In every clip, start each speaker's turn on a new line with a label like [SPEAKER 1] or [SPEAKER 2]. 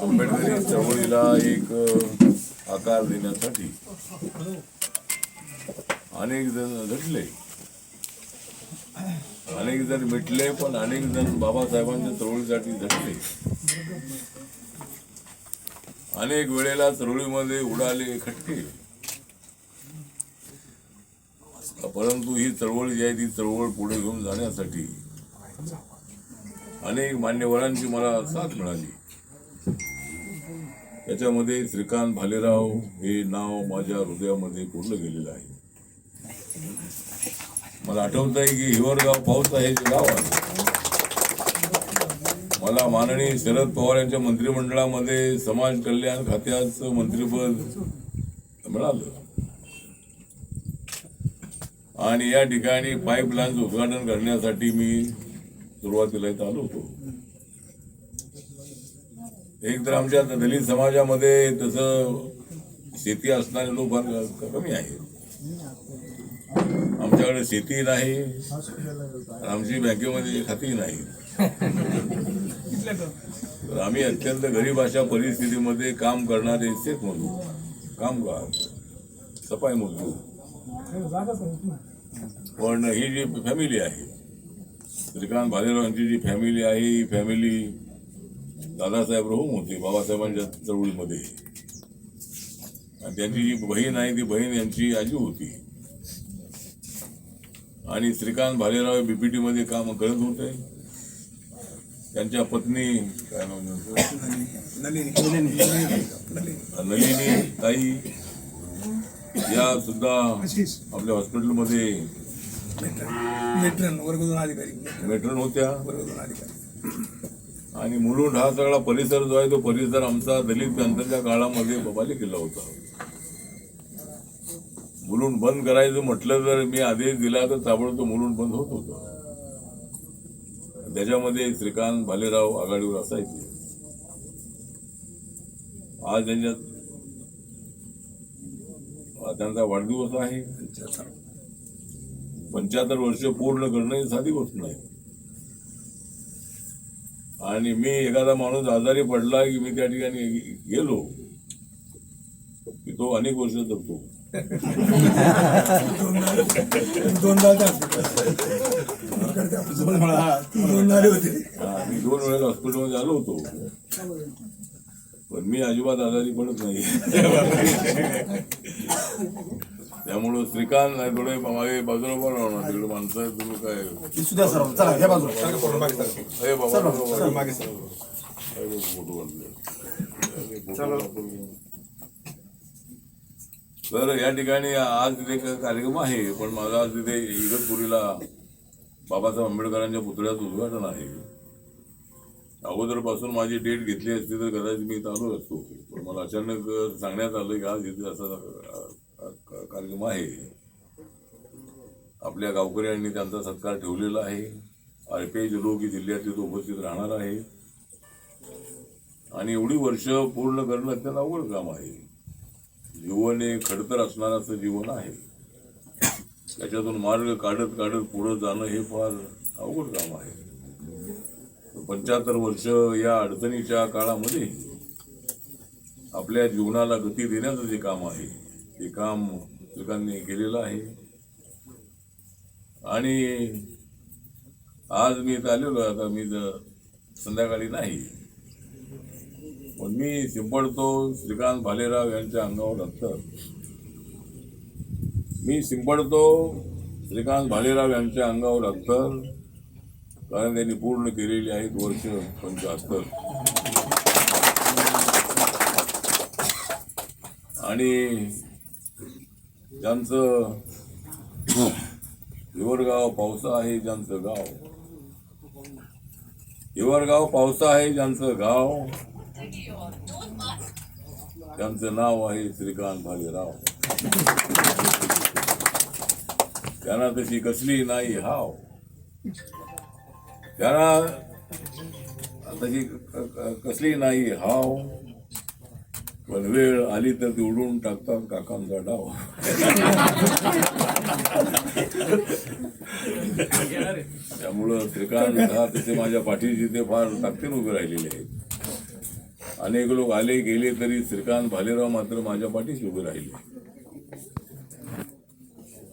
[SPEAKER 1] आंबेडकरी चळवळीला एक आकार देण्यासाठी अनेक जण झटले अनेक जण मिटले पण अनेक जण बाबासाहेबांच्या चळवळीसाठी झटले अनेक वेळेला चळवळीमध्ये उडाले खटके. परंतु ही चळवळ जी आहे ती चळवळ पुढे घेऊन जाण्यासाठी अनेक मान्यवरांची मला साथ मिळाली. त्याच्यामध्ये श्रीकांत भालेराव हे नाव माझ्या हृदयामध्ये कोरलं गेलेलं आहे. मला आठवत आहे की हिवरगाव पाऊस आहे जे गाव आहे मला माननीय शरद पवार यांच्या मंत्रिमंडळामध्ये समाज कल्याण खात्याचं मंत्रिपद मिळालं. आणि या ठिकाणी पाईपलाईनचं उद्घाटन करण्यासाठी मी सुरुवातीला इथं आलो होतो. एक तर आमच्या दलित समाजामध्ये तसं शेती असणारे लोक फार कमी आहेत. आमच्याकडे शेती नाही. आमची बँकेमध्ये खाती नाही. तर आम्ही अत्यंत गरीब अशा परिस्थितीमध्ये काम करणारे शेतमजूर कामगार सफाई मजूर पण ही जी फॅमिली आहे श्रीकांत भालेराव यांची जी फॅमिली आहे ही फॅमिली दादासाहेब रोहम होते बाबासाहेबांच्या चळवळीमध्ये. आणि त्यांची जी बहीण आहे ती बहीण यांची आजी होती. आणि श्रीकांत भालेराव बीपीटी मध्ये काम करत होते. त्यांच्या पत्नी काय? नलिनी. ताई या सुद्धा आपल्या हॉस्पिटलमध्ये
[SPEAKER 2] मेट्रन दोन अधिकारी.
[SPEAKER 1] मेट्रन होत्या.
[SPEAKER 2] अधिकारी.
[SPEAKER 1] आणि मुलुंड हा सगळा परिसर जो आहे तो परिसर आमचा दलित क्रांतीच्या काळामध्ये बबाली केला होता. मुलुंड बंद करायचं म्हटलं तर मी आदेश दिला तर ताबडतोब मुलुंड बंद होत होतं. त्याच्यामध्ये श्रीकांत भालेराव आघाडीवर असायचे. आज त्यांच्यात आज त्यांचा वाढदिवस आहे. पंच्याहत्तर वर्ष पूर्ण करणं ही साधी गोष्ट नाही. आणि मी एखादा माणूस आजारी पडला की मी त्या ठिकाणी गेलो की तो अनेक वर्ष जगतो.
[SPEAKER 2] दोनदा दोन दोन
[SPEAKER 1] मी दोन वेळेला हॉस्पिटलमध्ये आलो होतो. पण मी अजिबात आजारी पडत नाही. श्रीकांत नाही थोडे मागे बाजूला पण राहणार तिकडे माणसं आहेत तुम्ही काय?
[SPEAKER 3] सुद्धा सर चला या बाजूला.
[SPEAKER 1] अरे बाबा बाबा. अरे, फोटो काढले. अरे, फोटो काढले. तर या ठिकाणी आज तिथे एक कार्यक्रम आहे पण माझा आज तिथे इगतपुरीला बाबासाहेब आंबेडकरांच्या पुतळ्याचं उद्घाटन आहे. अगोदरपासून माझी डेट घेतली असती तर कदाचित मी इथं आलो असतो. पण मला अचानक सांगण्यात आलं की आज इथे असा अ, कार्यक्रम आहे. आपल्या गावकऱ्यांनी त्यांचा सत्कार ठेवलेला आहे. अल्पेज लोक ही जिल्ह्यात उपस्थित राहणार आहे. आणि एवढी वर्ष पूर्ण करणं अत्यंत अवघड काम आहे. जीवन हे खडतर असणाराचं जीवन आहे. त्याच्यातून मार्ग काढत काढत पुढं जाणं हे फार अवघड काम आहे. पंच्याहत्तर वर्ष या अडचणीच्या काळामध्ये आपल्या जीवनाला गती देण्याचं जे काम आहे हे काम श्रीकांतने केलेलं आहे. आणि आज मी इथं आलेलो आता मी तर संध्याकाळी नाही. पण मी शिंपडतो श्रीकांत भालेराव यांच्या अंगावर अंतर मी शिंपडतो श्रीकांत भालेराव यांच्या अंगावर अंतर कारण त्यांनी पूर्ण केलेली आहेत वर्ष पंचाहत्तर. आणि ज्यांचं हिवरगाव पावसा आहे ज्यांचं गाव. हिवरगाव पावसा आहे ज्यांचं गाव. त्यांचं नाव आहे श्रीकांत भालेराव. त्यांना तशी कसली नाही हाव. त्यांना तशी कसली नाही हाव. पण वेळ आली तर ती उडून टाकतात काकांचा डाव. त्यामुळं श्रीकांत हा तिथे माझ्या पाठीशी ते फार ताकदीन उभे राहिलेले आहेत. अनेक लोक आले गेले तरी श्रीकांत भालेराव मात्र माझ्या पाठीशी उभे राहिले.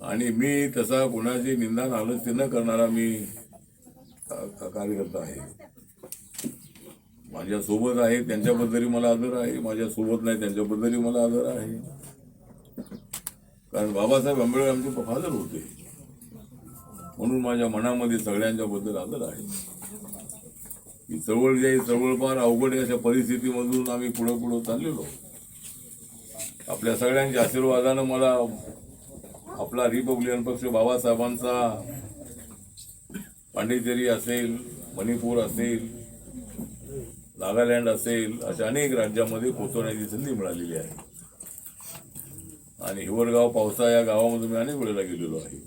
[SPEAKER 1] आणि मी तसा कोणाची निंदा नालस्ती न करणारा मी कार्यकर्ता आहे. माझ्यासोबत आहे त्यांच्याबद्दलही मला आदर आहे माझ्यासोबत नाही त्यांच्याबद्दलही मला आदर आहे. कारण बाबासाहेब आंबेडकर आमचे फादर होते. म्हणून माझ्या मनामध्ये सगळ्यांच्या बद्दल आदर आहे. ही चळवळ जी चवळ चळवळ फार अवघड अशा परिस्थितीमधून आम्ही पुढं पुढं चाललेलो. आपल्या सगळ्यांच्या आशीर्वादानं मला आपला रिपब्लिकन पक्ष बाबासाहेबांचा पांडिचेरी असेल मणिपूर असेल नागालँड असेल अशा अनेक राज्यामध्ये पोचवण्याची संधी मिळालेली आहे. आणि हिवरगाव पावसा या गावामध्ये मी अनेक वेळेला गेलेलो आहे.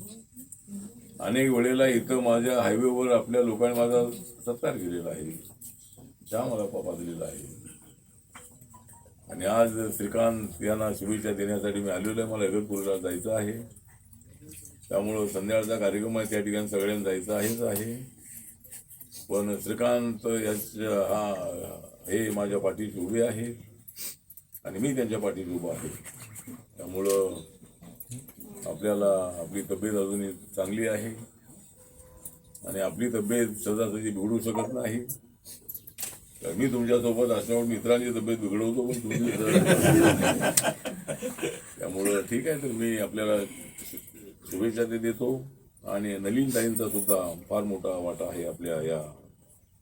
[SPEAKER 1] अनेक वेळेला इथं माझ्या हायवेवर आपल्या लोकांनी माझा सत्कार केलेला आहे. त्या मला पापा दिलेला आहे. आणि आज श्रीकांत यांना शुभेच्छा देण्यासाठी मी आलेलो आहे. मला इगतपूरला जायचं आहे. त्यामुळं संध्याकाळचा कार्यक्रम आहे. त्या ठिकाणी सगळ्यांना जायचं आहेच आहे. पण श्रीकांत याच्या हा हे माझ्या पाठीशी उभे आहे. आणि मी त्यांच्या पाठीशी उभा आहे. त्यामुळं आपल्याला आपली तब्येत अजूनही चांगली आहे. आणि आपली तब्येत सजासजी बिघडू शकत नाही. तर मी तुमच्यासोबत असल्यावर मित्रांची तब्येत बिघडवतो पण तुमची त्यामुळं ठीक आहे तर मी आपल्याला शुभेच्छा ते देतो. आणि नलीन ताईंचा सुद्धा फार मोठा वाटा आहे आपल्या या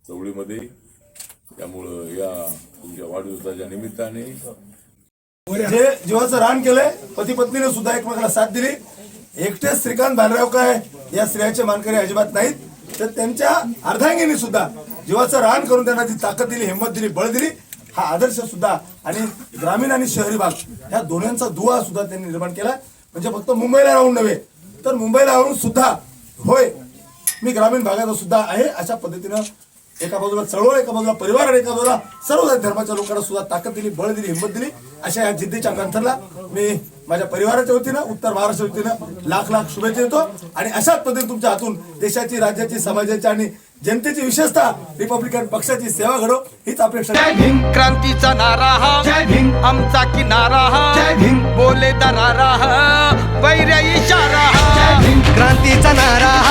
[SPEAKER 1] चवळीमध्ये. त्यामुळं या तुमच्या वाढदिवसाच्या निमित्ताने
[SPEAKER 2] जे जीवाचं रान केलंय पती पत्नीने सुद्धा एकमेकाला साथ दिली. एकटे श्रीकांत भानराव काय या स्त्रियाचे मानकरी अजिबात नाहीत. तर त्यांच्या अर्धांगिनी सुद्धा जीवाचं रान करून त्यांना जी ताकद दिली हिंमत दिली बळ दिली हा आदर्श सुद्धा आणि ग्रामीण आणि शहरी भाग ह्या दोन्हींचा दुवा सुद्धा त्यांनी निर्माण केला. म्हणजे फक्त मुंबईला राहून नव्हे तर मुंबईला राहून सुद्धा होय मी ग्रामीण भागात सुद्धा आहे अशा पद्धतीनं एका बाजूला चळवळ एका बाजूला परिवार आणि एका बाजूला सर्व धर्माच्या लोकांना सुद्धा ताकद दिली बळ दिली हिंमत दिली. अशा या जिद्दीच्या ग्रंथाला मी माझ्या परिवाराच्या वतीनं उत्तर महाराष्ट्र वतीनं लाख लाख शुभेच्छा देतो. आणि अशाच पद्धतीने तुमच्या हातून देशाची राज्याची समाजाची आणि जनतेची विशेषतः रिपब्लिकन पक्षाची सेवा घडो हीच अपेक्षा
[SPEAKER 3] जय भीम. क्रांतीचा नारा हा. जय भीम. आमचा किनारा हा. जय भीम. बोले दरारा हा. वैर्य इशारा क्रांतीचा नारा.